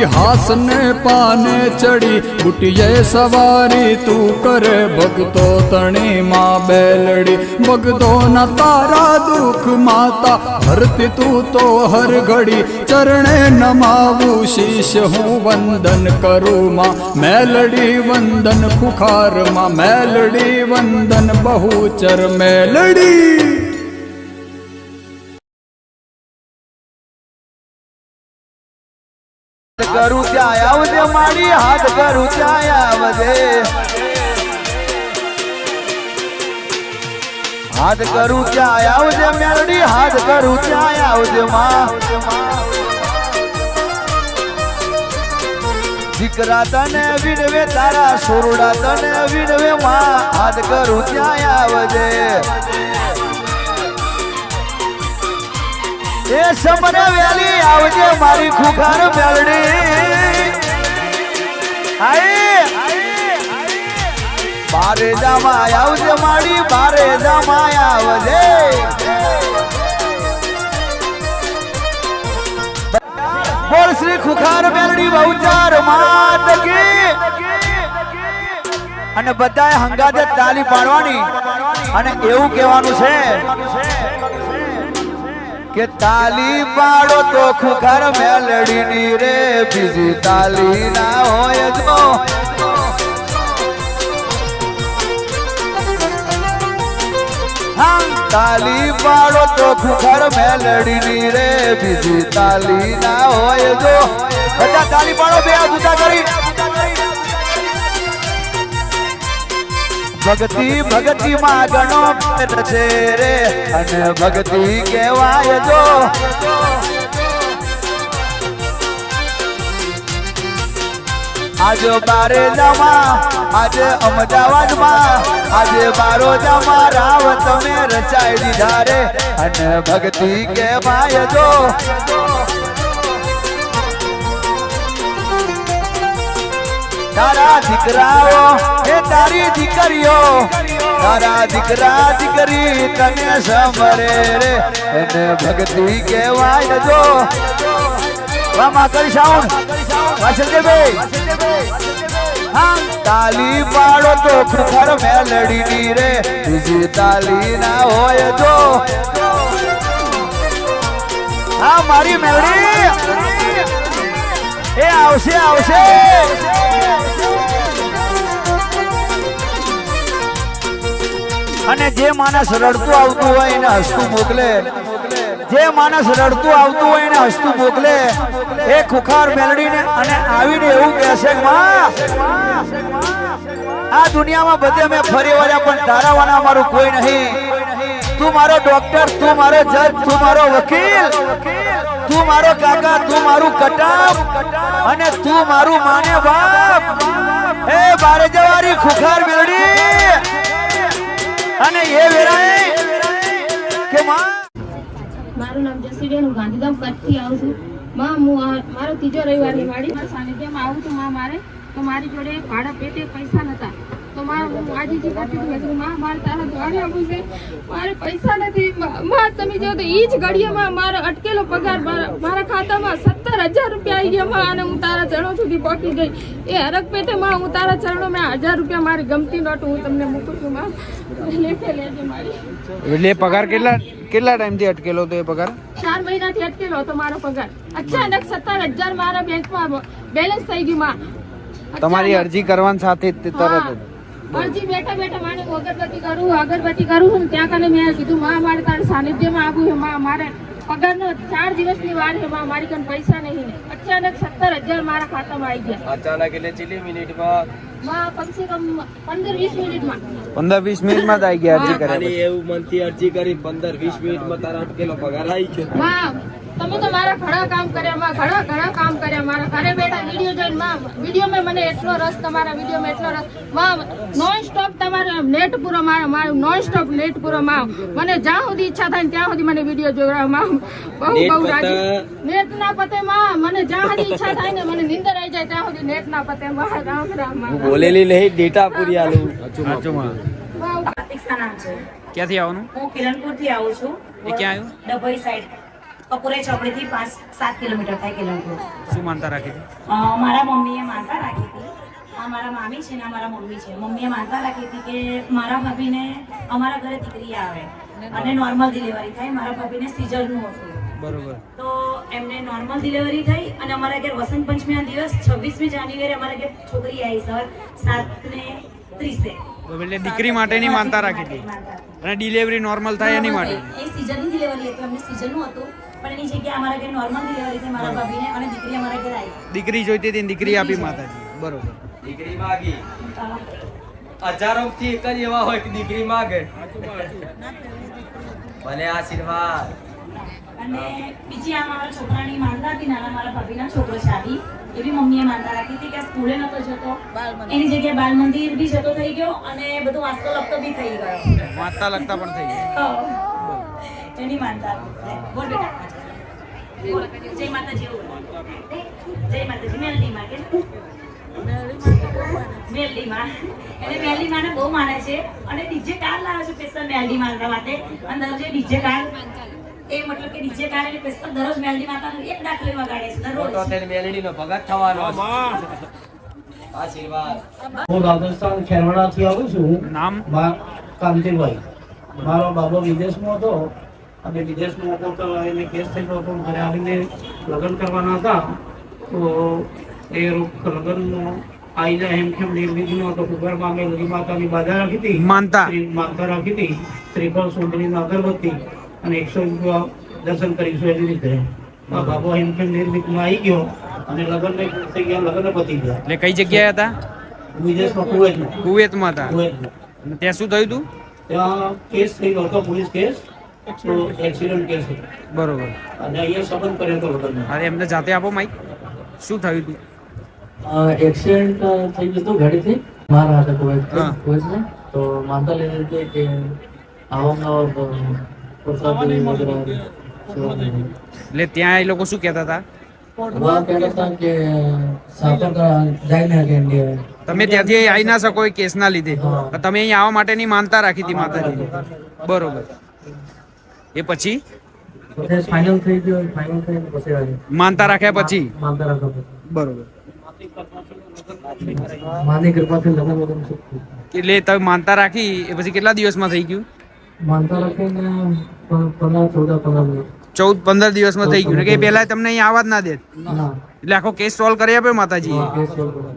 ઇતિહાસ ને પાને ચડી બુટીએ સવારી, તું કરે ભક્તો તણી માં બેલડી. ભગતો ના તારા દુઃખ માતા હરતી તું તો હર ઘડી. ચરણે નમાવું શીશ, હું વંદન કરું માં. મેલડી વંદન ખુખારમાં મેલડી વંદન બહુચર મેલડી. કરું ત્યાં આવજે, મારી હાથ કરું ત્યાં આવજે. હાથ કરું ત્યાં આવજે મેલડી હાથ કરું ત્યાં આવજે, માં. દીકરા તને વિનવે તારા સોરડા તને વિનવે માં. હાથ કરું ત્યાં આવજે. એ સમરે આવજે મારી ખુખાર મેલડી આય બારે જામાં આવજે મારી, બારે જામાં આવજે. બોલ શ્રી ખુખાર મેલડી બહુચાર માત કી. અને બધાએ હંગાતે તાલી પાડવાની. અને એવું કહેવાનું છે કે તાલી પાડો તો ખુખર મેલડી ની રે બીજી તાલી ના હોય હા, તાલી પાડો તો ખુખર મેલડી ની રે બીજી તાલી ના હોય જો બધા તાલી પાડો બે જુદા કરી. ભક્તિ ભક્તિ માં ગણો છે રે. અને ભક્તિ કહેવાય જો. આજે બારે જમા, આજે અમદાવાદમાં, આજે બારો જમા, રાવ તમે રચાઈ દીધા રે. અને ભક્તિ કહેવાય જો. તારા દીકરાઓ, એ તારી દીકરીઓ. તારા દીકરા દીકરી તને સમરે રે. એને ભક્તિ કહેવાય જો. વામા કરી સાઉન્ડ. વાસલદેવભાઈ હા, તાલી પાડો તો ખુખર મેલડી ની રે. બીજી તાલી ના હોય જો. હા, મારી મેલડી. એ આવશે આવશે. અને જે માણસ રડતું આવતું હોય એને હસતું મોકલે. જે માણસ રડતું આવતું હોય એને હસતું મોકલે. એ ખુખાર મેલડીને અને આવીને એવું કહેશે આ દુનિયામાં બધે મેં ફરી વળ્યા, પણ તારા વાના મારું કોઈ નહીં. તું મારો ડોક્ટર તું મારો જજ તું મારો વકીલ. તું મારો કાકા, તું મારું કટામ અને તું મારું માને બાપ. એ બારે જવારી ખુખાર મેલડી. અને એ વેરાએ કે માં મારું નામ જસીબેન હું ગાંધીધામ કચ્છથી આવું છું. માં, હું મારો ત્રીજો રવિવારની વાડી. સાનિધ્યમાં આવું છું, માં, મારે. તો મારી જોડે ભાડા પેટે પૈસા નતા. તો માં હું આજે કરતી હતી મેં માં મારે તારા દ્વારે આવવું છે. મારે પૈસા નથી. માં તમે જો તો એ જ ઘડીએમાં મારો અટકેલો પગાર મારા ખાતામાં સત્તર હજાર રૂપિયા આવી ગયા માં અને હું તારા ચરણો સુધી પહોંચી ગઈ. એ હરક પેટે માં હું તારા ચરણો મેં હજાર રૂપિયા મારી ગમતી નોટ હું તમને મૂકું છું માં. મારી. એટલે પગાર કેટલા કેટલા ટાઈમથી અટકેલો હતો એ પગાર? ચાર મહિનાથી અટકેલો હતો મારો પગાર. અચાનક સત્તર હજાર મારા બેંકમાં બેલેન્સ થઈ ગયું માં. તમારી અરજી કરવાની સાથે તરત જ. અરજી બેઠા બેઠા મારે અગરબત્તી કરું અગરબત્તી કરું છું ત્યાં કને મેં કીધું માં મારે તારા સાનિધ્યમાં આવું છે માં મારે પગારનો ચાર દિવસની વાર છે માં મારી કન પૈસા નહીં અચાનક સત્તર હજાર મારા ખાતામાં આવી ગયા. અચાનક એટલે ચીલી મિનિટમાં? માં કમસે કમ પંદર વીસ મિનિટમાં. પંદર વીસ મિનિટમાં જ આવી ગયા અરજી કર્યા એવું મનથી અરજી કરી પંદર વીસ મિનિટમાં તારા અટકેલો પગાર આવી ગયો. તમે તો મારા ઘણા કામ કર્યા માં ઘણા ઘણા કામ કર્યા. મારા ઘરે બેઠા વીડિયો જોઈને માં વિડીયોમાં મને એટલો રસ તમારા વિડીયોમાં એટલો રસ. માં નોન સ્ટોપ તમારે નેટ પૂરો મારો મારું નોન સ્ટોપ નેટ પૂરો માં મને જ્યાં સુધી ઈચ્છા થાય ને ત્યાં સુધી મને વીડિયો જોવા માં. બહુ બહુ રાજી? નેટ ના પતે માં. મને જ્યાં સુધી ઈચ્છા થાય ને મને નીંદર આવી જાય ત્યાં સુધી નેટ ના પતે માં. રામ રામમાં. હું બોલેલી નહીં ડેટા પૂરી આલું. છે. ક્યાંથી આવવાનું? હું કિરણપુરથી આવું છું. એ ક્યાં આવ્યું? ડભોઈ સાઈડ કપૂરે ચોકડીથી પાંચ સાત કિલોમીટર થાય કિલોમીટર શું માનતા રાખી હતી? મારા મમ્મીએ માનતા રાખી હતી. મારા મામી છે ને મારા મમ્મી છે. મમ્મીએ માનતા રાખી હતી કે મારા ભાભીને અમારા ઘરે દીકરી આવે અને નોર્મલ ડિલિવરી થાય. મારા ભાભીને સિઝરનું હતું. બરોબર. તો એમને નોર્મલ ડિલિવરી થઈ અને અમારા ઘેર વસંત પંચમીના દિવસ છવ્વીસમી જાન્યુઆરી અમારા ઘેર છોકરી આવી સર સાત ને ત્રીસે એટલે દીકરી માટેની માનતા રાખી હતી. અને ડિલિવરી નોર્મલ થાય એની માટે. એ સીઝનની ડિલિવરી હતી. અમને સિઝનનું હતું. પણ એની જગ્યાએ અમારા ઘરે નોર્મલ ડિલિવરી થઈ મારા ભાભીને અને દીકરી અમારા ઘરે આવી દીકરી જોઈતી હતી દીકરી આપી માતાજી. બરોબર. દીકરી માગી. હજારો થી એક જ એવા હોય કે દીકરી માગે. ભલે આશીર્વાદ. અને બીજી આ મારા છોકરાની માનતા હતી નાના મારા ભાભીના છોકરો છે આવી એ બી મમ્મીએ માનતા રાખી હતી કે આ સ્કૂલે નતો જતો. એની જગ્યાએ બાલ મંદિર બી જતો થઈ ગયો અને બધું વાંચતો લખતો બી થઈ ગયો. વાંચતા લખતા પણ થઈ ગયા. એની માનતા. બોલ બેટા જય માતાજી જય માતાજી. મેલડી માં મેલડી માં. એને મેલડી માને બહુ માને છે. અને ડીજે કાર લાવે છે સ્પેશિયલ મેલડી માનતા માટે. અને દરરોજ ડીજે કાર એ મતલબ કે ડીજે કાર એટલે સ્પેશિયલ દરરોજ મેલડી માતાનું એક દાખલે વગાડે છે તો તેને મેલેડી ભગત થવાનો આશીર્વાદ. હું રાજસ્થાન ખેરવાડાથી આવું છું. નામ? કાંતિભાઈ. મારો બાબો વિદેશમાં હતો. અને વિદેશમાં હતો તો એને કેસ થયેલો હતો મારે આવીને લગ્ન કરવાના હતા. તો એ લગ્ન આવી જાય એમ કેમ નિર્વિઘ્ન હતો. કુકરમાં અમે લલી માતાની બાધા રાખી હતી. માનતા. માનતા રાખી હતી. શ્રીફળ સુંદરી અગરબત્તી અને એકસો રૂપિયા દર્શન કરીશું એવી રીતે. બાબો એમ કેમ નિર્વિઘ્ન આવી ગયો અને લગ્ન થઈ ગયા લગ્ન પતી ગયા. એટલે કઈ જગ્યાએ હતા? વિદેશમાં કુવેતમાં. કુવેતમાં હતા. ત્યાં શું થયું હતું ત્યાં કેસ થયેલો હતો પોલીસ કેસ તો એક્સિડન્ટ કેસ હતો. બરોબર. અને અહીંયા સંબંધ કર્યો હતો અરે એમને જાતે આપો માઈક શું થયું હતું? એક્સિડન્ટ થઈ ગયું હતું ગાડીથી મારા હતા કોઈ કોઈ ને તો માનતા લીધી હતી કે આવવામાં એટલે ત્યાં એ લોકો શું કહેતા હતા? તમે ત્યાંથી આવી ના શકો એ કેસના લીધે. તમે અહીં આવવા માટેની માનતા રાખી હતી માતાજી બરોબર. એ પછી? પછી ફાઇનલ થઈ ગયો ફાઇનલ થઈને પછી માનતા રાખ્યા પછી? માનતા રાખો પછી. બરોબર. માની કૃપાથી લગ્ન વગન એટલે તમે માનતા રાખી એ પછી કેટલા દિવસમાં થઈ ગયું? માનતા રાખીને પંદર ચૌદ પંદર ચૌદ પંદર દિવસમાં થઈ ગયું ને કે પહેલા તમને અહીં આવા જ ના દે એટલે આખો કેસ સોલ્વ કરી આપ્યો માતાજી.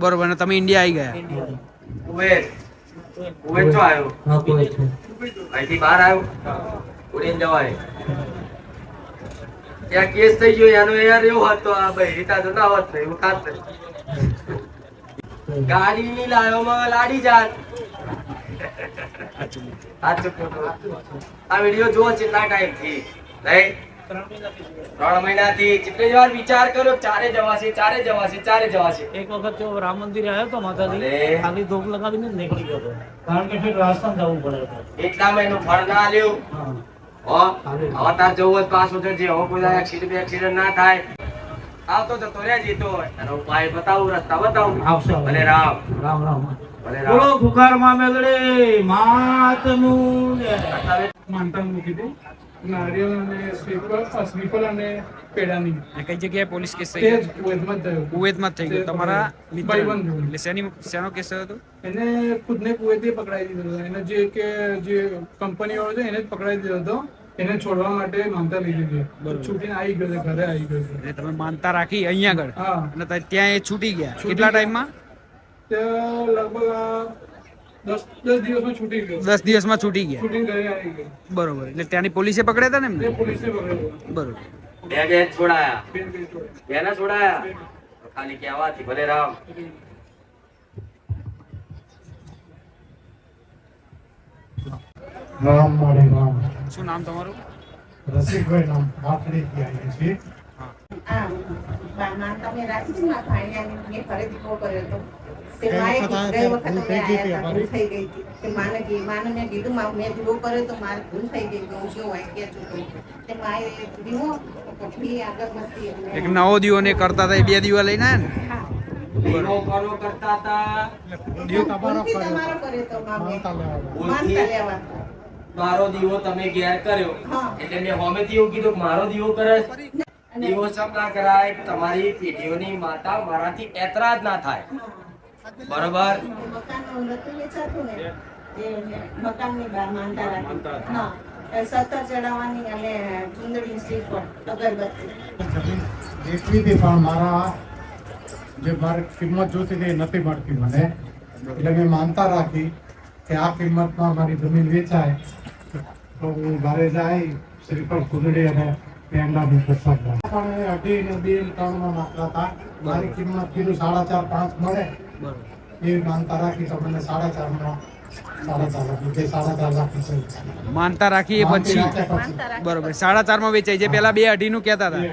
બરોબર ને તમે ઇન્ડિયા આવી ગયા? કુવેત. કુવેત ચો આવ્યો હા કોઈ અહીંથી બહાર આવ્યો? ઉડીને જવાય ત્યાં કેસ થઈ ગયો એનો યાર એવો હતો આ ભાઈ રીતા તો ના હોત નહીં એવું ખાત ને. ગાડી ની લાયો માં લાડી જાત. આ વિડિયો જુઓ કેટલા ટાઈમથી. રાઈટ ત્રણ મહિનાથી. જેટલી વાર વિચાર કર્યો ચારે જવાશે ચારે જવાશે ચારે જવાશે. એક વખત તો રામ મંદિર આવ્યો તો માતાજી. ખાલી ધૂપ લગાવીને જ નીકળી ગયો હતો. કારણ કે ફેર રાજસ્થાન જવું પડે. છે. એટલામાં ફળ ના લ્યું. હા હો હવે તાર જવું હોય પાસ પાછું જે હવે કોઈ એક્સિડન્ટ એક્સિડન્ટ ના થાય. આવતો જતો રે જીતો એનો ઉપાય બતાવું રસ્તા બતાવું. આવશે ભલે રામ. રામ રામ. બોલો ખુખારમાં મેલડે માતનું. માનતા મૂકી દે નારિયેળ અને શ્રીફળ અ, અને પેડાની. અને કઈ જગ્યાએ પોલીસ કેસ થઈ ગયો? કુવૈતમાં થયો કુવેતમાં થઈ ગયો. તમારા મિત્ર એટલે શેની શેનો કેસ થયો હતો? એને ખુદને કુવૈતે પકડાઈ દીધો હતો. એને જે કે જે કંપની વાળો છે એને જ પકડાઈ દીધો હતો. એને છોડવા માટે માનતા લીધી. હતી છૂટીને આવી ગયો ઘરે આવી ગયો એટલે તમે માનતા રાખી અહીંયા આગળ? હા. અને ત્યાં એ છૂટી ગયા. કેટલા. ટાઈમમાં? લગભગ દસ દસ દિવસમાં છૂટી ગયો. દસ દિવસમાં છૂટી ગયા. છૂટીને ઘરે આવી ગયો. બરોબર. એટલે ત્યાંની પોલીસે પકડ્યા હતા ને તે એમને પોલીસે પકડ્યો બરોબર. બે બે છોડાયા. બે બે છોડે. બેને. છોડાયા ખાલી કહેવાથી ભલે રામ. રામ મારે રામ. શું નામ તમારું? રસિકભાઈ નામ બાપડીથી આવીએ છીએ. આ માનતા મેં રાખી છે મેં ખરીદી બહુ કર્યો હતો. તે માએ ગઈ વખત અમે થઈ ગઈ હતી આયા ભૂલ થઈ ગઈ હતી. તે માને કી માને મેં કીધું મા મેં બહુ કર્યો તો મારે ભૂલ થઈ ગઈ કે હું જો વાંક્યા છું તે માએ દીવો પછી આગળ વધતી એક નવો દીવો ને કરતા હતા એ બે દીવા લઈને ને? દીવો કોનો કરતા હતા. દીવ તમારો તમારો કર્યો તો માનતા લેવા માનતા લેવા મારો દીવો તમે ઘેર કર્યો. એટલે મેં હોમેથી એવું કીધું મારો દીવો કરે દીવો ના કરાય તમારી પેઢીઓની માતા મારાથી એતરાજ ના થાય. બરોબર? મકાનની બહાર માનતા રાખી. હા એ સત્તર ચડાવવાની અને ચુંદડી શ્રીફળ અગરબત્તી. હતી પણ મારા જે મારે કિંમત જોતી હતી એ નથી મળતી મને. એટલે મેં માનતા રાખી કે આ કિંમતમાં મારી જમીન વેચાય તો હું ઘરે જાય શ્રીફળ કુંદડી અને પેંડાની પ્રસાદ લાવું. પણ એ અઢી ને બે ને ત્રણમાં નાખતા હતા. મારી કિંમત કીધું સાડા ચાર પાંચ મળે. એ માનતા રાખી સાડા ચાર માનતા એ પછી? બરોબર સાડા ચારમાં વેચાય. જે પેલા બે અઢી. નું કહેતા હતા.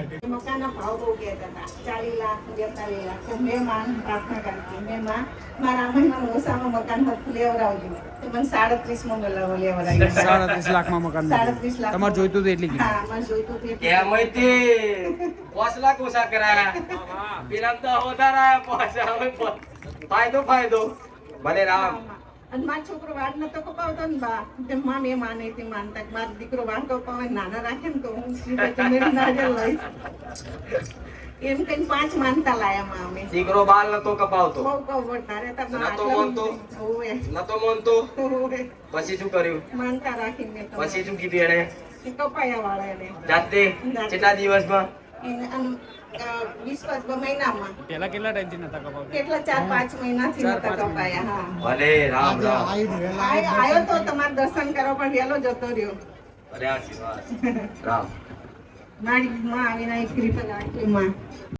એ મેં મેં માં મારા મહિનામાં ઓછામાં મકાન હતું લેવડાવજો તો મને સાડત્રીસમાં બોલાવો લેવડાવ્યું સાડત્રીસ લાખમાં મકાન સાડત્રીસ લાખ. તમારે જોઈતું હતું એટલી હા મને જોઈતું હતું એટલે. પાંચ લાખ ઓછા કરાયા. પેલા તો વધારાયા પાંચ હવે પાંચ. ફાયદો ફાયદો. ભલે રામ. અને મારો છોકરો વાળ નતો કપાવતો ને બા. તે માં મેં માને તે માનતા મારો દીકરો વાળ કપાવે નાના રાખે ને તો હું શ્રીમતી લઈશ. એમ કઈ પાંચ માનતા લાયા અમે. દીકરો બાલ નતો કપાવતો. બહુ તારે નતો આટલા નતો માનતો. પછી શું કર્યું? માનતા રાખીને પછી શું કીધું એને કપાયા વાળા એને જાતે? કેટલા દિવસમાં? પેલા કેટલા ટાઈમથી નતા કપાવતા? કેટલા ચાર પાંચ મહિનાથી નતા કપાયા હા. ભલે રામ રામ. તો તમારે દર્શન કરો પણ વહેલો જતો રહ્યો. અરે આશીર્વાદ રામ. મારી માં આવીને એક કૃપા રાખી માં